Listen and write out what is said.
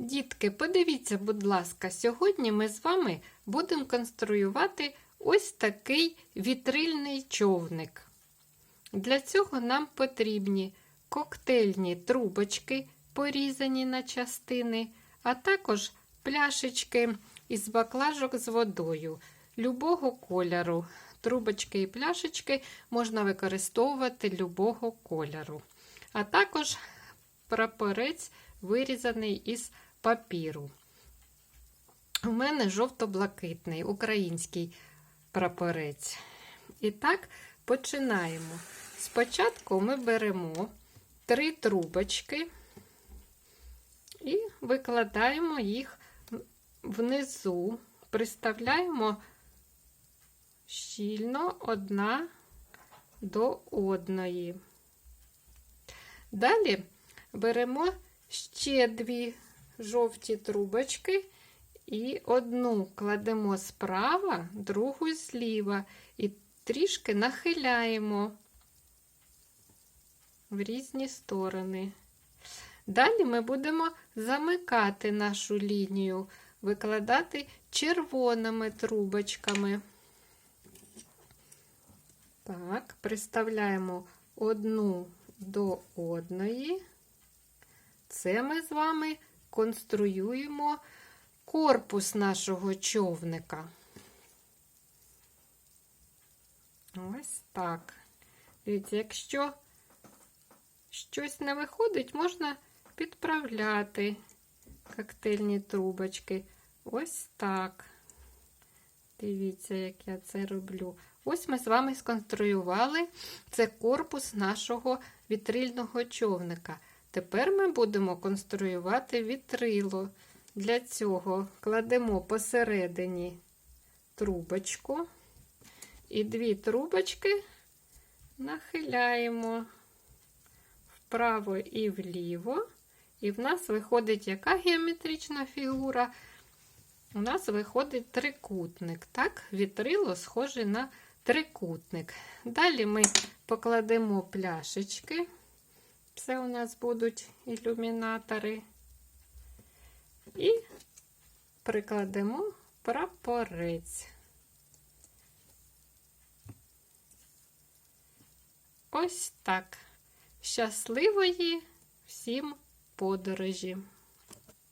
Дітки, подивіться, будь ласка, сьогодні ми з вами будемо конструювати ось такий вітрильний човник. Для цього нам потрібні коктейльні трубочки, порізані на частини, а також пляшечки із баклажок з водою любого кольору. Трубочки і пляшечки можна використовувати любого кольору. А також прапорець вирізаний із папіру. У мене жовто-блакитний український прапорець. І так, починаємо. Спочатку ми беремо три трубочки і викладаємо їх внизу, приставляємо щільно одна до одної. Далі беремо ще дві жовті трубочки і одну кладемо справа, другу зліва і трішки нахиляємо в різні сторони. Далі ми будемо замикати нашу лінію, викладати червоними трубочками. Так, приставляємо одну до одної. Це ми з вами конструюємо корпус нашого човника. Ось так. Дивіться, якщо щось не виходить, можна підправляти коктейльні трубочки. Ось так. Дивіться, як я це роблю. Ось ми з вами сконструювали це корпус нашого вітрильного човника. Тепер ми будемо конструювати вітрило. Для цього кладемо посередині трубочку і дві трубочки нахиляємо вправо і вліво. І в нас виходить яка геометрична фігура? У нас виходить трикутник. Так, вітрило схоже на трикутник. Далі ми покладемо пляшечки. Це у нас будуть ілюмінатори. І прикладемо прапорець. Ось так. Щасливої всім подорожі!